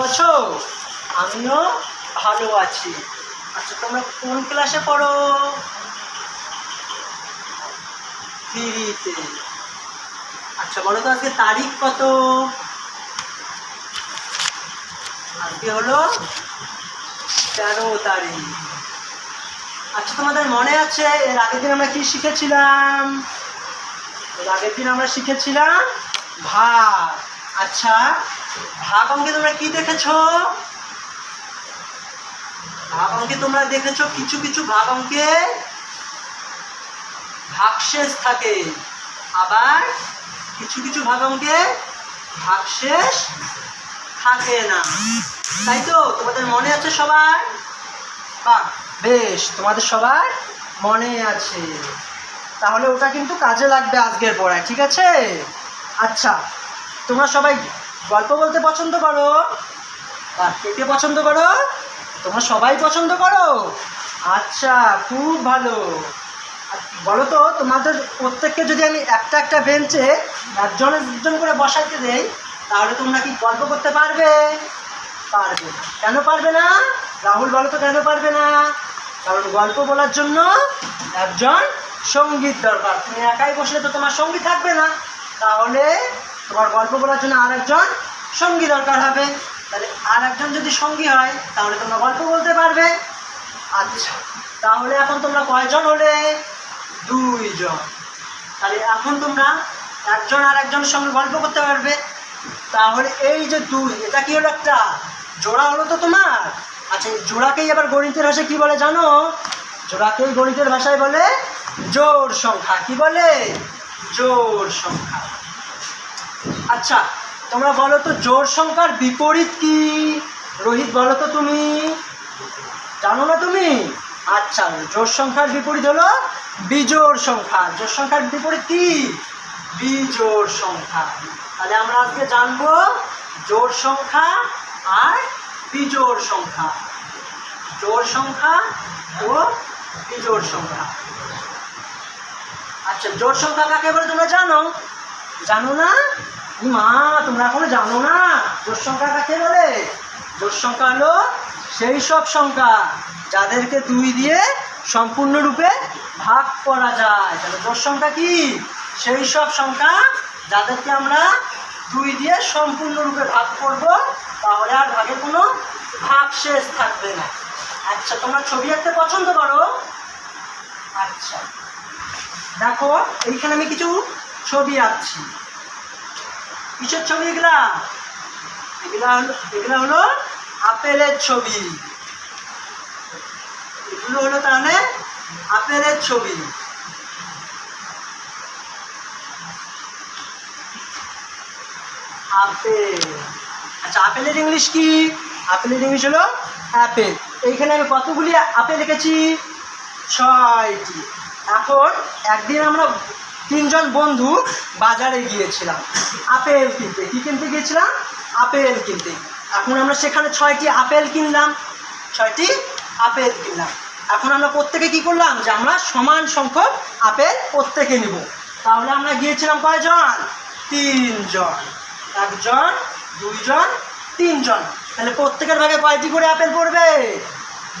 আছো? আমিও ভালো আছি। আচ্ছা তোমরা কোন ক্লাসে পড়ো? থ্রিতে। আচ্ছা বলো তো আজকে তারিখ কত? আজকে হলো তেরো তারিখ। আচ্ছা তোমাদের মনে আছে এর আগের দিন আমরা কি শিখেছিলাম? এর আগের দিন আমরা শিখেছিলাম ভাগ আচ্ছা ভাগ অঙ্কে তোমরা কি দেখেছ? ভাগ অঙ্কে তোমরা দেখেছ? কিছু কিছু ভাগ অঙ্কে ভাগশেষ থাকে। আবার কিছু কিছু ভাগ অঙ্কে ভাগশেষ থাকে না। তাই তো? তোমাদের মনে আছে সবার? বাহ, বেশ, তোমাদের সবার মনে আছে। তাহলে ওটা কিন্তু কাজে লাগবে আজকের পড়ায়, ঠিক আছে? আচ্ছা তোমরা সবাই গল্প বলতে পছন্দ করো। আর কে পছন্দ করো। তোমরা সবাই পছন্দ করো। আচ্ছা খুব ভালো। বলো তো, তোমাদের প্রত্যেককে যদি আমি একটা একটা বেঞ্চে একজন একজন করে বসাইতে দেই, তাহলে তোমরা কি গল্প করতে পারবে? পারবে কেন পারবে না? রাহুল, বলো তো কেন পারবে না? কারণ গল্প বলার জন্য একজন সংগীত দরকার। তুমি একাই বসলে তো তোমার সঙ্গী থাকবে না। তাহলে তোমার গল্প বলার জন্য আর একজন সঙ্গী দরকার হবে। তাহলে আর একজন যদি সঙ্গী হয়, তাহলে তোমরা গল্প বলতে পারবে। আচ্ছা তাহলে এখন তোমরা কয়জন হলে? দুইজন। তাহলে এখন তোমরা একজন আর একজনের সঙ্গে গল্প করতে পারবে। তাহলে এই যে দুই, এটা কি হলো একটা? জোড়া হলো তো তোমার। আচ্ছা এই জোড়াকেই আবার গণিতের ভাষায় কি বলে জানো? জোড়াকেই গণিতের ভাষায় বলে জোড় সংখ্যা। কি বলে? জোড় সংখ্যা। আচ্ছা তোমরা বলো তো জোড় সংখ্যার বিপরীত কি? রোহিত, বলো তো তুমি। জানো না তুমি? আচ্ছা জোড় সংখ্যার বিপরীত হলো বিজোড় সংখ্যা। জোড় সংখ্যার বিপরীত কি? বিজোড় সংখ্যা। তাহলে আমরা আজকে জানব জোড় সংখ্যা আর বিজোড় সংখ্যা। জোর সংখ্যা ও বিজোড় সংখ্যা। আচ্ছা জোড় সংখ্যা কাকে বলে তোমরা জানো? জানো না? মা, তোমরা এখনও জানো না? জোড় সংখ্যা কাকে বলে? জোড় সংখ্যা হলো সেই সব সংখ্যা যাদেরকে দুই দিয়ে সম্পূর্ণরূপে ভাগ করা যায়। তাহলে জোড় সংখ্যা কি? সেই সব সংখ্যা যাদেরকে আমরা দুই দিয়ে সম্পূর্ণরূপে ভাগ করব, তাহলে আর ভাগে কোনো ভাগ শেষ থাকবে না। আচ্ছা তোমরা ছবি আঁকতে পছন্দ করো? আচ্ছা। দেখো, এইখানে আমি কিছু ছবি আঁকছি। কিসের ছবি এগুলা? এগুলা হলো এগুলা হলো আপেলের ছবি। এগুলো হলো তাহলে আপেলের ছবি। আপেল। আচ্ছা আপেলের ইংলিশ কি? আপেলের ইংলিশ হলো অ্যাপেল। এইখানে আমি কতগুলি আপেল লিখেছি ছয়টি। এখন একদিন আমরা তিনজন বন্ধু বাজারে গিয়েছিলাম, আপেল কিনতে। কী কিনতে গিয়েছিলাম? আপেল কিনতে। এখন আমরা সেখানে ছয়টি আপেল কিনলাম। ছয়টি আপেল কিনলাম। এখন আমরা প্রত্যেকে কি করলাম? যে আমরা সমান সংখ্যক আপেল প্রত্যেকে নিব। তাহলে আমরা গিয়েছিলাম কয়জন? তিনজন। একজন, দুইজন, তিনজন। তাহলে প্রত্যেকের ভাগে কয়টি করে আপেল পড়বে?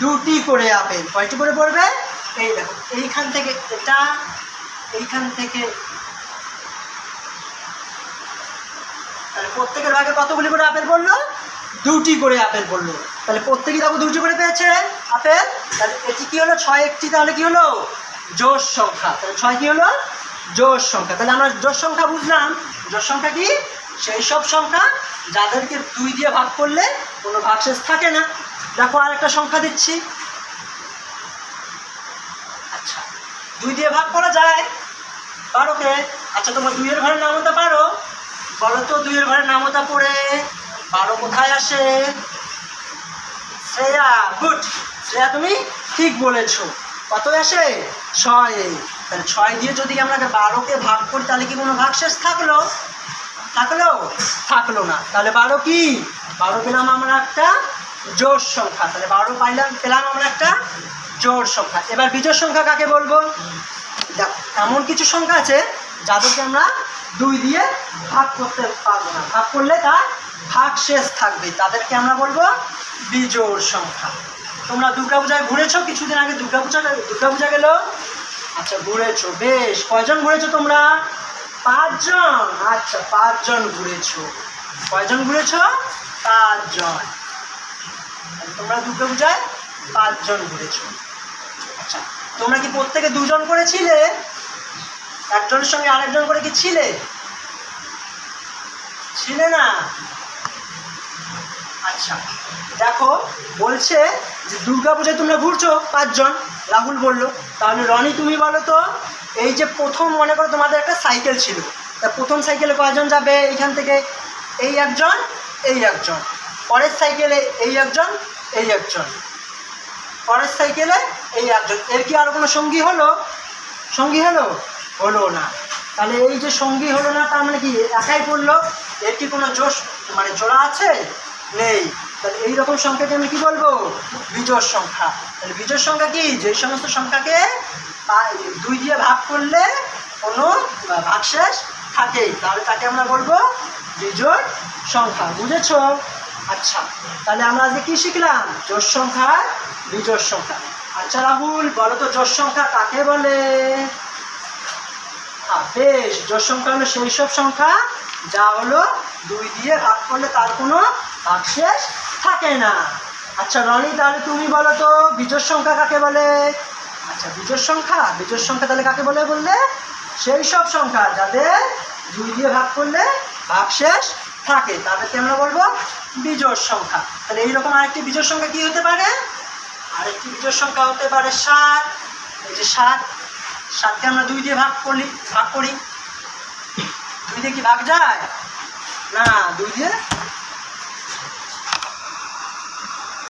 দুটি করে আপেল। কয়টি করে পড়বে? এই দেখো, এইখান থেকে এটা এইখান থেকে তাহলে প্রত্যেকের ভাগে কতগুলি করে আপেল পড়ল? দুটি করে আপেল পড়ল। তাহলে প্রত্যেকেই দেখো দুটি করে পেয়েছে আপেল। তাহলে এটি কি হলো? ছয় একটি তাহলে কি হলো? জোর সংখ্যা। তাহলে ছয় কি হলো? জোর সংখ্যা। তাহলে আমরা জোর সংখ্যা বুঝলাম। জোর সংখ্যা কি? সেই সব সংখ্যা যাদেরকে দুই দিয়ে ভাগ করলে কোনো ভাগশেষ থাকে না। দেখো আর একটা সংখ্যা দিচ্ছি। আচ্ছা। দুই দিয়ে ভাগ করা যায়। পারো কে? আচ্ছা তোমার দুইয়ের ঘরের নামতা পারো? বলো তো দুইয়ের ঘরের নামতা পড়ে। বারো কোথায় আসে? শ্রেয়া, গুড। শ্রেয়া, তুমি ঠিক বলেছ। কত আসে? ছয়। তাহলে ছয় দিয়ে যদি আমরা বারোকে ভাগ করি, তাহলে কি কোনো ভাগ শেষ থাকল? থাকল? থাকল না। তাহলে বারো কি? বারো পেলাম আমরা একটা জোর সংখ্যা। তাহলে বারো পাইলাম, পেলাম আমরা একটা জোর সংখ্যা। এবার বিজোড় সংখ্যা কাকে বলব? এমন কিছু সংখ্যা আছে যাদেরকে আমরা দুই দিয়ে ভাগ করতে পারব না। ভাগ করলে তার ভাগ শেষ থাকবে। তাদেরকে আমরা বলব বিজোড় সংখ্যা। তোমরা দুর্গাপূজায় ঘুরেছো? কিছুদিন আগে দুর্গাপূজা দুর্গাপূজা গেল? আচ্ছা ঘুরেছো। বেশ, কয়জন ঘুরেছো তোমরা? পাঁচজন। আচ্ছা পাঁচজন ঘুরেছো। কয়জন ঘুরেছো? পাঁচজন। তোমরা দুর্গাপূজায় পাঁচজন ঘুরেছো। আচ্ছা তোমরা কি প্রত্যেকে দুজন করে ছিলে? একজনের সঙ্গে আরেকজন করে কি ছিলে? ছিলে না? আচ্ছা দেখো, বলছে যে দুর্গাপূজায় তোমরা ঘুরছো পাঁচজন। রাহুল বলল, তাহলে রনি তুমি বলো তো, এই যে প্রথম মনে করো তোমাদের একটা সাইকেল ছিল। তা প্রথম সাইকেলে কয়জন যাবে এইখান থেকে? এই একজন এই একজন। পরের সাইকেলে এই একজন এই একজন। পরের সাইকেলে এই একজন এর কি আরও কোনো সঙ্গী হলো? সঙ্গী হলো? হলো না। তাহলে এই যে সঙ্গী হলো না, তার মানে কি একাই পড়ল? এর কি কোনো জোশ মানে জোড়া আছে? নেই। তাহলে এই রকম সংখ্যাকে আমি কি বলব? বিজোড় সংখ্যা। তাহলে বিজোড় সংখ্যা কি? যে সমস্ত সংখ্যাকে দুই দিয়ে ভাগ করলে কোনো ভাগশেষ থাকে তাহলে তাকে আমরা বলব বিজোড় সংখ্যা। বুঝেছ? আচ্ছা। তাহলে আমরা আজকে কি শিখলাম? জোর সংখ্যা, বিজোড় সংখ্যা। আচ্ছা রাহুল, বলো তো জোর সংখ্যা কাকে বলে? বেশ, জোর সংখ্যা হলো সেই সব সংখ্যা যা হলো দুই দিয়ে ভাগ করলে তার কোনো ভাগশেষ থাকে না। আচ্ছা রনি, তাহলে তুমি বলো তো বিজোড় সংখ্যা কাকে বলে? আচ্ছা বিজোড় সংখ্যা? বিজোড় সংখ্যা তাহলে কাকে বলে বললে? সেই সব সংখ্যা যাদের দুই দিয়ে ভাগ করলে ভাগশেষ থাকে। তাদেরকে আমরা বলব বিজোড় সংখ্যা। তাহলে এইরকম আরেকটি বিজোড় সংখ্যা কি হতে পারে? আরেকটি বিজোর সংখ্যা হতে পারে সাত। এই যে সাত, সাতকে আমরা দুই দিয়ে ভাগ করি ভাগ করি। দুই দিয়ে কি ভাগ যায়? না, দুই দিয়ে